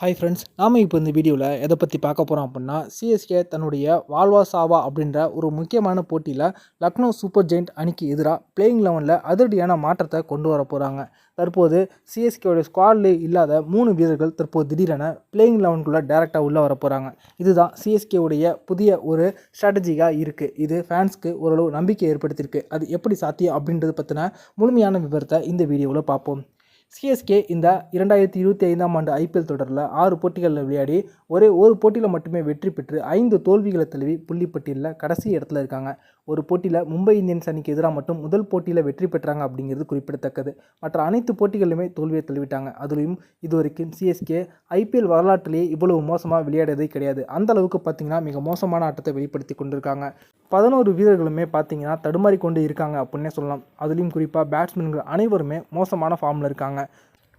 Hi friends நாம் இப்போ இந்த வீடியோவில் எதை பற்றி பார்க்க போகிறோம் அப்படின்னா சிஎஸ்கே தன்னுடைய வால்வா சாவா அப்படின்ற ஒரு முக்கியமான போட்டியில் லக்னோ சூப்பர் ஜெயிண்ட் அணிக்கு எதிராக பிளேயிங் லெவனில் அதிரடியான மாற்றத்தை கொண்டு வர போகிறாங்க தற்போது சிஎஸ்கேவுடைய ஸ்குவாட்லேயே இல்லாத மூணு வீரர்கள் தற்போது திடீரென பிளேயிங் லெவனுக்குள்ளே டேரெக்டாக உள்ளே வர போகிறாங்க இதுதான் சிஎஸ்கேவுடைய புதிய ஒரு ஸ்ட்ராட்டஜிக்காக இருக்குது இது ஃபேன்ஸ்க்கு ஓரளவு நம்பிக்கை ஏற்படுத்தியிருக்கு. அது எப்படி சாத்தியம் அப்படின்றது பற்றின முழுமையான விவரத்தை இந்த வீடியோவில் பார்ப்போம். சிஎஸ்கே இந்த இரண்டாயிரத்தி இருபத்தி ஐந்தாம் ஆண்டு ஐபிஎல் தொடரில் ஆறு போட்டிகளில் விளையாடி ஒரே ஒரு போட்டியில் மட்டுமே வெற்றி பெற்று ஐந்து தோல்விகளை தழுவி புள்ளிப்பட்டியலில் கடைசி இடத்துல இருக்காங்க. ஒரு போட்டியில் மும்பை இந்தியன்ஸ் அணிக்கு எதிராக மட்டும் முதல் போட்டியில் வெற்றி பெற்றாங்க அப்படிங்கிறது குறிப்பிடத்தக்கது. மற்ற அனைத்து போட்டிகளிலுமே தோல்வியை தழுவிட்டாங்க. அதுலேயும் இதுவரைக்கும் சிஎஸ்கே ஐபிஎல் வரலாற்றிலேயே இவ்வளவு மோசமாக விளையாடியதே கிடையாது. அந்த அளவுக்கு பார்த்தீங்கன்னா மிக மோசமான ஆட்டத்தை வெளிப்படுத்தி கொண்டிருக்காங்க. பதினோரு வீரர்களுமே பார்த்தீங்கன்னா தடுமாறி கொண்டு இருக்காங்க அப்படின்னே சொல்லலாம். அதுலேயும் குறிப்பாக பேட்ஸ்மேன்கள் அனைவருமே மோசமான ஃபார்மில் இருக்காங்க.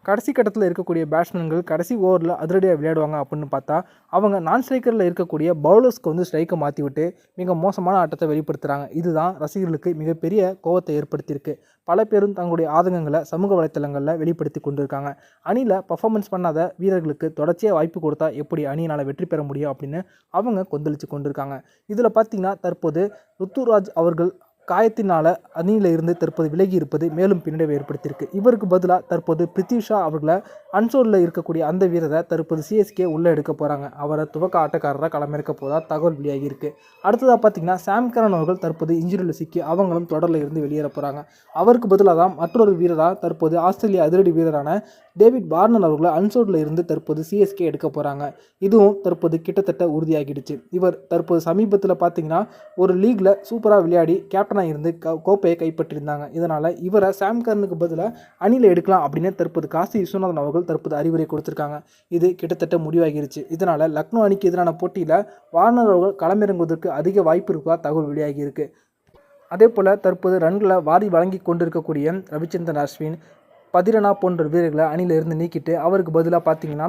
கடைசி கட்டத்தில் இருக்கக்கூடிய பேட்ஸ்மேன்கள் கடைசி ஓவரில் அதிரடியாக விளையாடுவாங்க அப்படின்னு பார்த்தா அவங்க நான் ஸ்ட்ரைக்கரில் இருக்கக்கூடிய பவுலர்ஸ்க்கு வந்து ஸ்ட்ரைக்கை மாற்றி விட்டு மிக மோசமான ஆட்டத்தை வெளிப்படுத்துகிறாங்க இதுதான் ரசிகர்களுக்கு மிகப்பெரிய கோவத்தை ஏற்படுத்தியிருக்கு. பல பேரும் தங்களுடைய ஆதங்கங்களை சமூக வலைத்தளங்களில் வெளிப்படுத்தி கொண்டிருக்காங்க. அணியில் பர்ஃபார்மன்ஸ் பண்ணாத வீரர்களுக்கு தொடர்ச்சியாக வாய்ப்பு கொடுத்தா எப்படி அணியினால் வெற்றி பெற முடியும் அப்படின்னு அவங்க கொந்தளித்து கொண்டிருக்காங்க. இதில் பார்த்தீங்கன்னா தற்போது ருத்துராஜ் அவர்கள் காயத்தினால் அணியில் இருந்து தற்போது விலகி இருப்பது மேலும் பின்னடைவை ஏற்படுத்தியிருக்கு. இவருக்கு பதிலாக தற்போது பிரித்திஷா அவர்களை அன்சோலில் இருக்கக்கூடிய அந்த வீரரை தற்போது சிஎஸ்கே உள்ளே எடுக்க போகிறாங்க அவரை துவக்க ஆட்டக்காரராக களமிறக்க போதா தகவல் வெளியாகி இருக்கு அடுத்ததாக பார்த்தீங்கன்னா சாம் கரன் அவர்கள் தற்போது இன்ஜுரியில் சிக்கி அவங்களும் தொடரில் இருந்து வெளியேற போகிறாங்க அவருக்கு பதிலாக தான் மற்றொரு வீரராக தற்போது ஆஸ்திரேலிய அதிரடி வீரரான டேவிட் பார்னர் அவர்களை அன்சோர்டில் இருந்து தற்போது சிஎஸ்கே எடுக்க போகிறாங்க இதுவும் தற்போது கிட்டத்தட்ட உறுதியாகிடுச்சு. இவர் தற்போது சமீபத்தில் பார்த்தீங்கன்னா ஒரு லீக்ல சூப்பராக விளையாடி கேப்டன் கேப்டனாக இருந்து க கோப்பையை கைப்பற்றியிருந்தாங்க. இதனால் இவரை சாம் கரனுக்கு பதிலாக அணியில் எடுக்கலாம் அப்படின்னு தற்போது காசி விஸ்வநாதன் அவர்கள் தற்போது அறிவுரை கொடுத்துருக்காங்க. இது கிட்டத்தட்ட முடிவாகிருச்சு. இதனால் லக்னோ அணிக்கு எதிரான போட்டியில் வார்னர் அவர்கள் களமிறங்குவதற்கு அதிக வாய்ப்பு இருப்பதாக தகவல் வெளியாகியிருக்கு. அதே போல் தற்போது ரன்களை வாரி வழங்கி கொண்டிருக்கக்கூடிய ரவிச்சந்திரன் அஸ்வின் பதிரனா போன்ற வீரர்களை அணியிலிருந்து நீக்கிட்டு அவருக்கு பதிலாக பார்த்தீங்கன்னா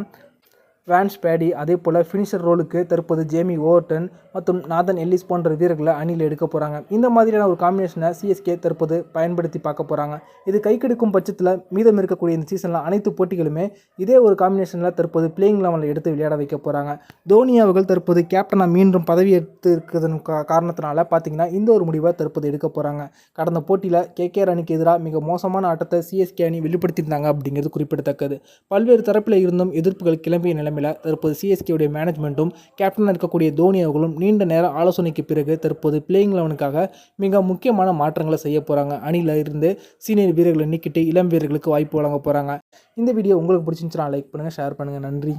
வேன்ஸ் பேடி அதே போல் ஃபினிஷர் ரோலுக்கு தற்போது ஜேமி ஓவர்டன் மற்றும் நாதன் எல்லிஸ் போன்ற வீரர்களை அணியில் எடுக்க போகிறாங்க இந்த மாதிரியான ஒரு காம்பினேஷனை சிஎஸ்கே தற்போது பயன்படுத்தி பார்க்க போகிறாங்க இது கை கெடுக்கும் பட்சத்தில் மீதம் இருக்கக்கூடிய இந்த சீசனில் அனைத்து போட்டிகளுமே இதே ஒரு காம்பினேஷனில் தற்போது பிளேயிங் லெவலில் எடுத்து விளையாட வைக்க போகிறாங்க தோனி அவர்கள் தற்போது கேப்டனாக மீண்டும் பதவி எடுத்து இருக்கிறதன் காரணத்தினால பார்த்தீங்கன்னா இந்த ஒரு முடிவை தற்போது எடுக்க போகிறாங்க கடந்த போட்டியில் கேகேஆர் அணிக்கு எதிராக மிக மோசமான ஆட்டத்தை சிஎஸ்கே அணி வெளிப்படுத்தியிருந்தாங்க அப்படிங்கிறது குறிப்பிடத்தக்கது. பல்வேறு தரப்பில் இருந்தும் எதிர்ப்புகள் கிளம்பிய தலைமையில் தற்போது சிஎஸ்கேவுடைய மேனேஜ்மெண்ட்டும் கேப்டனாக இருக்கக்கூடிய தோனி அவர்களும் நீண்ட நேர ஆலோசனைக்கு பிறகு தற்போது பிளேயிங் லெவனுக்காக மிக முக்கியமான மாற்றங்களை செய்ய போகிறாங்க அணியில் இருந்து சீனியர் வீரர்களை நீக்கிட்டு இளம் வீரர்களுக்கு வாய்ப்பு வழங்க போகிறாங்க இந்த வீடியோ உங்களுக்கு பிடிச்சிருந்துச்சுன்னா லைக் பண்ணுங்கள் ஷேர் பண்ணுங்கள் நன்றி.